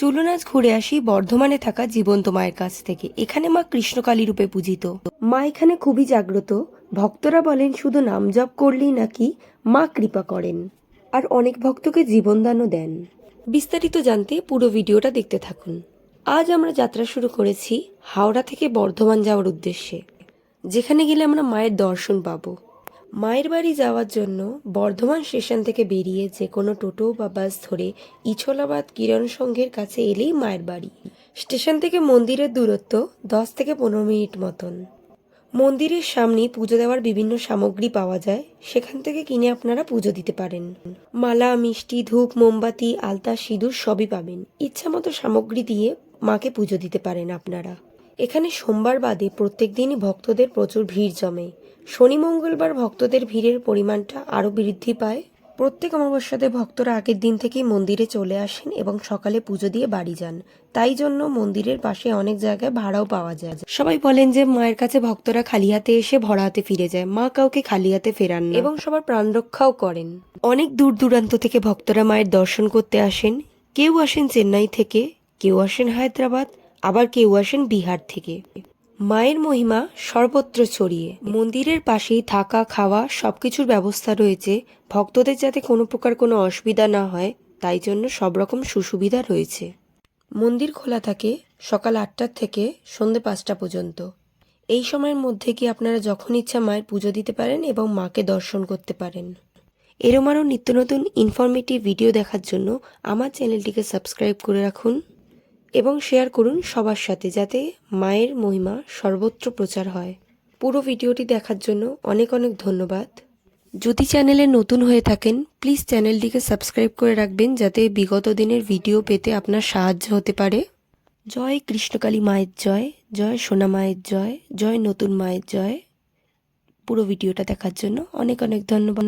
চলুন আজ ঘুরে আসি বর্ধমানে থাকা জীবন্ত মায়ের কাছ থেকে। এখানে মা কৃষ্ণকালী রূপে পূজিত। মা এখানে খুবই জাগ্রত। ভক্তরা বলেন, শুধু নাম জপ করলেই নাকি মা কৃপা করেন। আর অনেক ভক্তকে জীবনদানও দেন। বিস্তারিত জানতে পুরো ভিডিওটা দেখতে থাকুন। আজ আমরা যাত্রা শুরু করেছি হাওড়া থেকে বর্ধমান যাওয়ার উদ্দেশ্যে, যেখানে গেলে আমরা মায়ের দর্শন পাবো। মায়ের বাড়ি যাওয়ার জন্য বর্ধমান স্টেশন থেকে বেরিয়ে যে কোনো টোটো বা বাস ধরে ইছলাবাদ কিরণ সংঘের কাছে এলেই মায়ের বাড়ি। স্টেশন থেকে মন্দিরের দূরত্ব দশ থেকে পনেরো মিনিট মতন। মন্দিরের সামনে পুজো দেওয়ার বিভিন্ন সামগ্রী পাওয়া যায়, সেখান থেকে কিনে আপনারা পুজো দিতে পারেন। মালা, মিষ্টি, ধূপ, মোমবাতি, আলতা, সিঁদুর সবই পাবেন। ইচ্ছা মতো সামগ্রী দিয়ে মাকে পুজো দিতে পারেন আপনারা। এখানে সোমবার বাদে প্রত্যেক দিনই ভক্তদের প্রচুর ভিড় জমে। শনি মঙ্গলবার ভক্তদের ভিড়ের পরিমাণটা আরও বৃদ্ধি পায়। প্রত্যেক অমাবস্যাতে ভক্তরা আগের দিন থেকেই মন্দিরে চলে আসেন এবং সকালে পুজো দিয়ে বাড়ি যান। তাই জন্য মন্দিরের পাশে অনেক জায়গায় ভাড়াও পাওয়া যায়। সবাই বলেন যে মায়ের কাছে ভক্তরা খালি হাতে এসে ভরা হাতে ফিরে যায়। মা কাউকে খালি হাতে ফেরান এবং সবার প্রাণ রক্ষাও করেন। অনেক দূর দূরান্ত থেকে ভক্তরা মায়ের দর্শন করতে আসেন। কেউ আসেন চেন্নাই থেকে, কেউ আসেন হায়দ্রাবাদ, আবার কেউ আসেন বিহার থেকে। মায়ের মহিমা সর্বত্র ছড়িয়ে। মন্দিরের পাশেই থাকা, খাওয়া সবকিছুর ব্যবস্থা রয়েছে। ভক্তদের যাতে কোনো প্রকার কোনো অসুবিধা না হয়, তাই জন্য সব রকম সুসুবিধা রয়েছে। মন্দির খোলা থাকে সকাল আটটার থেকে সন্ধে পাঁচটা পর্যন্ত। এই সময়ের মধ্যে কি আপনারা যখন ইচ্ছা মায়ের পুজো দিতে পারেন এবং মাকে দর্শন করতে পারেন? এরম আরও নিত্য নতুন ইনফরমেটিভ ভিডিও দেখার জন্য আমার চ্যানেলটিকে সাবস্ক্রাইব করে রাখুন। এবং শেয়ার করুন সবার সাথে যাতে মায়ের মহিমা সর্বত্র প্রচার হয়। পুরো ভিডিওটি দেখার জন্য অনেক অনেক ধন্যবাদ। যদি চ্যানেলে নতুন হয়ে থাকেন প্লিজ চ্যানেলটিকে সাবস্ক্রাইব করে রাখবেন যাতে বিগত দিনের ভিডিও পেতে আপনার সাহায্য হতে পারে। জয় কৃষ্ণকালী মায়ের জয় জয় সোনা মায়ের জয় জয় নতুন মায়ের জয়। পুরো ভিডিওটা দেখার জন্য অনেক অনেক ধন্যবাদ।